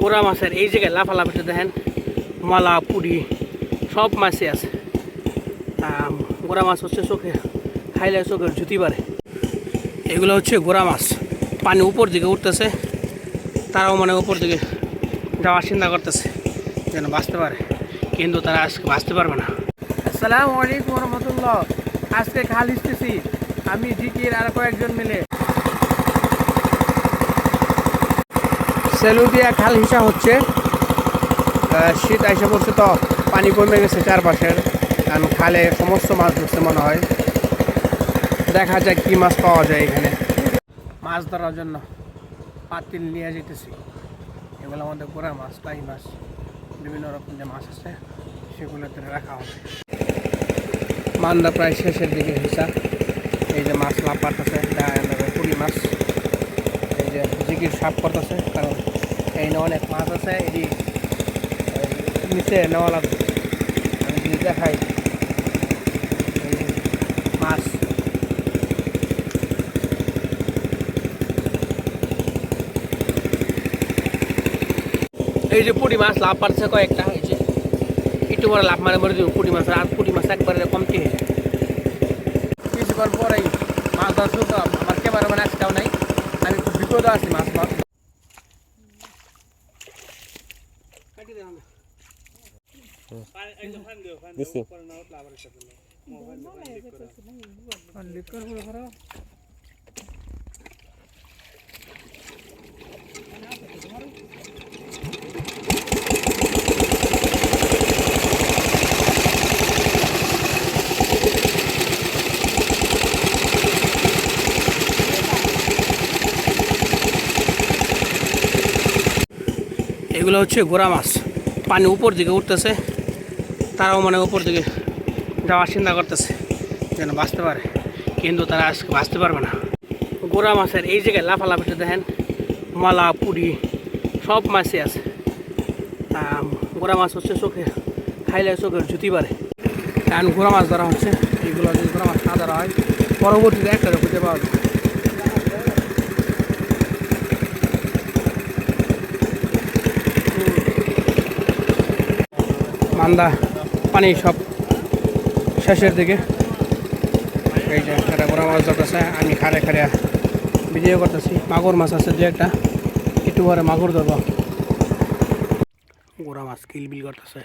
গোড়া মাছের এই জায়গায় লাফালাফিতে দেখেন, মালা, পুরি, সব মাছই আছে। গোড়া মাছ হচ্ছে চোখে, খাইলে চোখের জুতি পারে এগুলো হচ্ছে গোড়া মাছ। পানি উপর দিকে উঠতেছে, তারাও মানে উপর দিকে যাওয়ার চিন্তা করতেছে, যেন বাঁচতে পারে। কিন্তু তারা আজকে বাঁচতে পারবে না। আসসালামু আলাইকুম রহমতুল্লাহ। আজকে খাল আমি জিকির আর কয়েকজন মিলে সেলুদিয়া খাল হিসা হচ্ছে শীত আইসা পড়ছে তো পানি কমে গেছে চারপাশের, কারণ খালে সমস্ত মাছ ধরছে মনে হয়। দেখা যায় কি মাছ পাওয়া যায় এখানে। মাছ ধরার জন্য পাতিল নিয়ে যেতেছি এগুলো আমাদের গোড়া মাছ টাই মাছ, বিভিন্ন রকম যে মাছ আছে সেগুলোতে রাখা হবে। মান্দা প্রায় শেষের দিকে হিসা। এই যে মাছ লাভ পাঠাচ্ছে পুরি মাছ। এই যে জিকির সাপ করতেছে, কারণ এই না অনেক মাছ আছে এটি এই নিচে নেওয়া লাগবে। আমি যদি দেখাই মাছ। এই যে পুঁটি মাছ লাভ পাচ্ছে কয়েকটা যে। একটু করে লাভ মারে মরে পুঁটি মাছ আর পুঁটি মাছ একবারে কমতি হয়ে যায়। কিছুক্ষণ পরেই মাছ ধরা শুরু আমার মানে একটাও নাই। আমি খুব বিপদ আছি মাছ মাছ এগুলো হচ্ছে গোড়া মাছ। পানি উপর দিকে উঠতেছে। তারাও মানে উপর দিকে যাওয়ার চিন্তা করতেছে, যেন বাঁচতে পারে। কিন্তু তারা আজকে বাঁচতে পারবে না। গোড়া মাছের এই জায়গায় লাফালাফিতে দেখেন, মালা, পুরি, সব মাছই আছে। গোড়া মাছ হচ্ছে চোখে, খাইলে চোখের জুতি পারে কারণ গোড়া মাছ ধরা হচ্ছে এইগুলো যদি গোড়া মাছ না ধরা হয়, পরবর্তীতে একটা খুঁজে পাওয়া যাবে। মান্দা পানি সব শেষের দিকে। এই যে একটা বড় মাছ ধরতেছে, আমি খারে খারে ভিডিও করতেছি। মাগুর মাছ আছে যে একটা, একটু পরে মাগুর ধরব। গোড়া মাছ কিলবিল করতেছে।